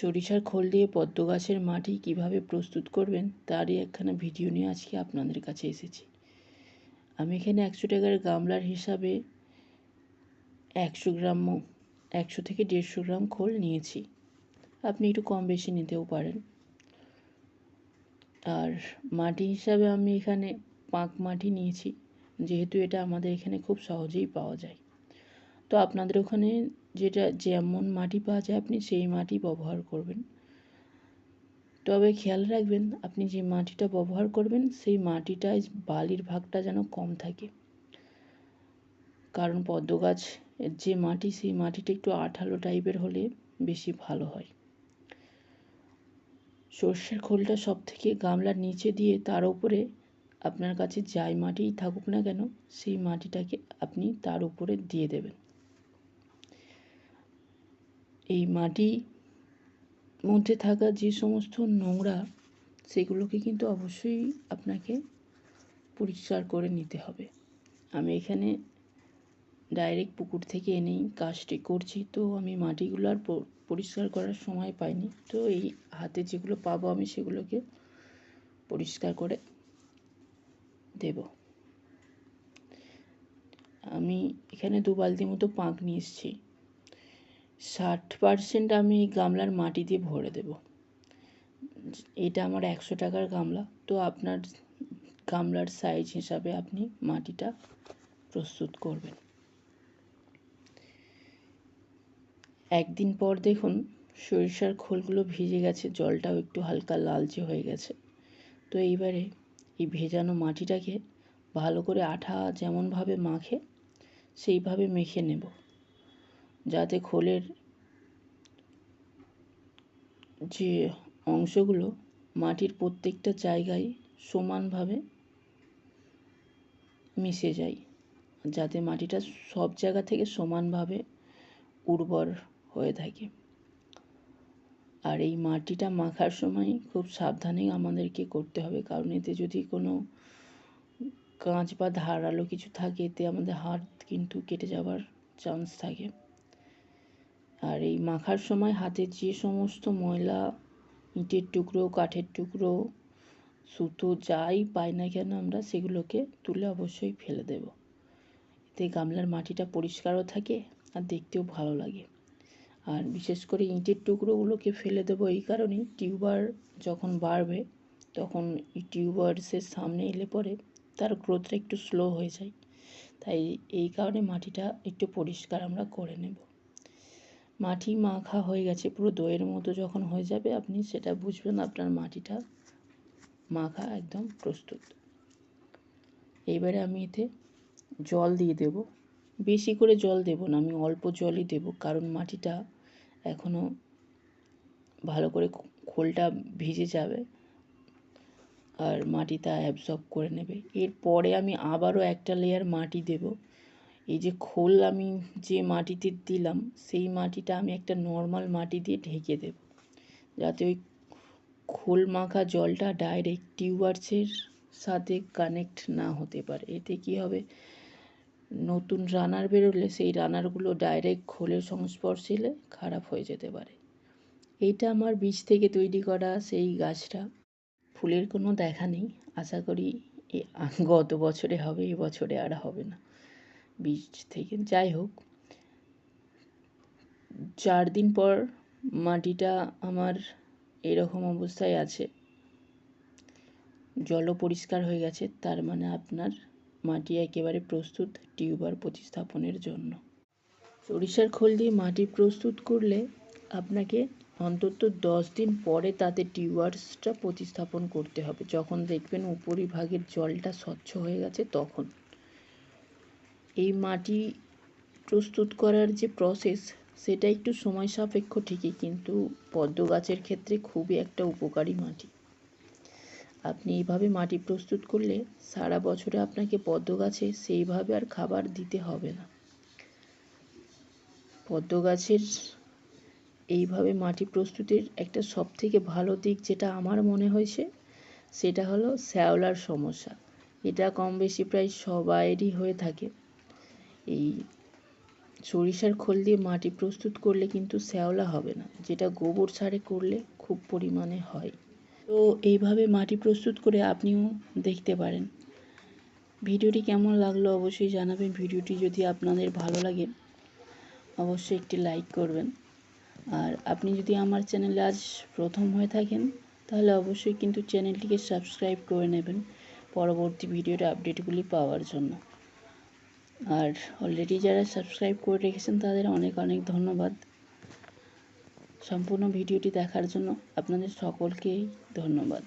সরিষার খোল দিয়ে পদ্ম গাছের মাটি কীভাবে প্রস্তুত করবেন, তারই একখানা ভিডিও নিয়ে আজকে আপনাদের কাছে এসেছি। আমি এখানে একশো টাকার গামলার হিসাবে একশো গ্রাম একশো থেকে দেড়শো গ্রাম খোল নিয়েছি। আপনি একটু কম বেশি নিতেও পারেন। আর মাটি হিসাবে আমি এখানে পাঁক মাটি নিয়েছি, যেহেতু এটা আমাদের এখানে খুব সহজেই পাওয়া যায়। তো আপনাদের ওখানে যেটা যেমন মাটি পাওয়া যায়, আপনি সেই মাটি ব্যবহার করবেন। তবে খেয়াল রাখবেন, আপনি যে মাটিটা ব্যবহার করবেন, সেই মাটিটায় বালির ভাগটা যেন কম থাকে। কারণ পদ্ম গাছ যে মাটি, সেই মাটিটা একটু আঠালো টাইপের হলে বেশি ভালো হয়। সর্ষের খোলটা সব থেকে গামলার নিচে দিয়ে তার উপরে আপনার কাছে যাই মাটিই থাকুক না কেন, সেই মাটিটাকে আপনি তার উপরে দিয়ে দেবেন। এই মাটি মধ্যে থাকা যে সমস্ত নোংরা, সেগুলোকে কিন্তু অবশ্যই আপনাকে পরিষ্কার করে নিতে হবে। আমি এখানে ডাইরেক্ট পুকুর থেকে এনেই কাজটি করছি। তো আমি মাটিগুলো আর পরিষ্কার করার সময় পাইনি। তো এই হাতে যেগুলো পাবো আমি সেগুলোকে পরিষ্কার করে দেব। আমি এখানে দু বালতি মতো পাঁক নিয়ে এসেছি। ষাট পারসেন্ট আমি গামলার মাটি দিয়ে ভরে দেব। এটা আমার একশো টাকার গামলা। তো আপনার গামলার সাইজ হিসাবে আপনি মাটিটা প্রস্তুত করবেন। একদিন পর দেখুন সরিষার খোলগুলো ভিজে গেছে, জলটাও একটু হালকা লালচে হয়ে গেছে। তো এইবারে এই ভেজানো মাটিটাকে ভালো করে আঠা যেমনভাবে মাখে, সেইভাবে মেখে নেব। যাতে খোলের যে অংশগুলো মাটির প্রত্যেকটা জায়গায় সমানভাবে মিশে যায়, যাতে মাটিটা সব জায়গা থেকে সমানভাবে উর্বর হয়ে থাকে। আর এই মাটিটা মাখার সময় খুব সাবধানে আমাদেরকে করতে হবে, কারণ এতে যদি কোনো কাঁচ বা ধারালো কিছু থাকে, এতে আমাদের হাত কিন্তু কেটে যাওয়ার চান্স থাকে। আর এই মাখার সময় হাতে যে সমস্ত ময়লা, ইটের টুকরো, কাঠের টুকরো, সুতো যাই পাই না কেন আমরা সেগুলোকে তুলে অবশ্যই ফেলে দেব। এতে গামলার মাটিটা পরিষ্কারও থাকে আর দেখতেও ভালো লাগে। আর বিশেষ করে ইঁটের টুকরোগুলোকে ফেলে দেবো এই কারণেই টিউবার যখন বাড়বে, তখন এই টিউবার্সের সামনে এলে পরে তার গ্রোথটা একটু স্লো হয়ে যায়। তাই এই কারণে মাটিটা একটু পরিষ্কার আমরা করে নেব। মাটি মাখা হয়ে গেছে, পুরো দইয়ের মতো যখন হয়ে যাবে, আপনি সেটা বুঝবেন আপনার মাটিটা মাখা একদম প্রস্তুত। এইবারে আমি এতে জল দিয়ে দেব। বেশি করে জল দেব না, আমি অল্প জলই দেব, কারণ মাটিটা এখনও ভালো করে খোলটা ভিজে যাবে আর মাটিটা অ্যাবজর্ব করে নেবে। এরপরে আমি আবারও একটা লেয়ার মাটি দেব। এই যে খোল আমি যে মাটিতে দিলাম, সেই মাটিটা আমি একটা নর্মাল মাটি দিয়ে ঢেকে দেব। যাতে ওই খোল মাখা জলটা ডাইরেক্ট টিউবার্সের সাথে কানেক্ট না হতে পারে। এতে কি হবে? নতুন রানার বেরোলে সেই রানারগুলো ডাইরেক্ট খোলের সংস্পর্শে এলে খারাপ হয়ে যেতে পারে। এইটা আমার বীজ থেকে তৈরি করা সেই গাছটা। ফুলের কোনো দেখা নেই। আশা করি গত বছরে হবে, এ বছরে আর হবে না। বীজ থেকে, যাই হোক। চার দিন পর মাটিটা আমার এরকম অবস্থায় আছে। জলও পরিষ্কার হয়ে গেছে, তার মানে আপনার মাটি একেবারে প্রস্তুত টিউবার প্রতিস্থাপনের জন্য। সরিষার খোল দিয়ে মাটি প্রস্তুত করলে আপনাকে অন্তত দশ দিন পরে তাতে টিউবার্সটা প্রতিস্থাপন করতে হবে। যখন দেখবেন উপরিভাগের জলটা স্বচ্ছ হয়ে গেছে, তখন। এই মাটি প্রস্তুত করার যে প্রসেস সেটা একটু সময় সাপেক্ষ ঠিকই, কিন্তু পদ্ম গাছের ক্ষেত্রে খুবই একটা উপকারী মাটি। আপনি এইভাবে মাটি প্রস্তুত করলে সারা বছরে আপনাকে পদ্ম গাছে সেইভাবে আর খাবার দিতে হবে না। পদ্ম গাছের এইভাবে মাটি প্রস্তুতির একটা সবথেকে ভালো দিক যেটা আমার মনে হয়েছে, সেটা হলো শ্যাওলার সমস্যা। এটা কম বেশি প্রায় সবাইয়েরই হয়ে থাকে। এই সরিষার খোল দিয়ে মাটি প্রস্তুত করলে কিন্তু শ্যাওলা হবে না, যেটা গোবর সারে করলে খুব পরিমাণে হয়। তো এইভাবে মাটি প্রস্তুত করে আপনিও দেখতে পারেন। ভিডিওটি কেমন লাগল অবশ্যই জানাবেন। ভিডিওটি যদি আপনাদের ভালো লাগে, অবশ্যই একটি লাইক করবেন। আর আপনি যদি আমার চ্যানেলে আজ প্রথম হয়ে থাকেন, তাহলে অবশ্যই কিন্তু চ্যানেলটিকে সাবস্ক্রাইব করে নেবেন পরবর্তী ভিডিওর আপডেটগুলি পাওয়ার জন্য। আর অলরেডি যারা সাবস্ক্রাইব করে রেখেছেন, তাদের অনেক অনেক ধন্যবাদ। সম্পূর্ণ ভিডিওটি দেখার জন্য আপনাদের সকলকেই ধন্যবাদ।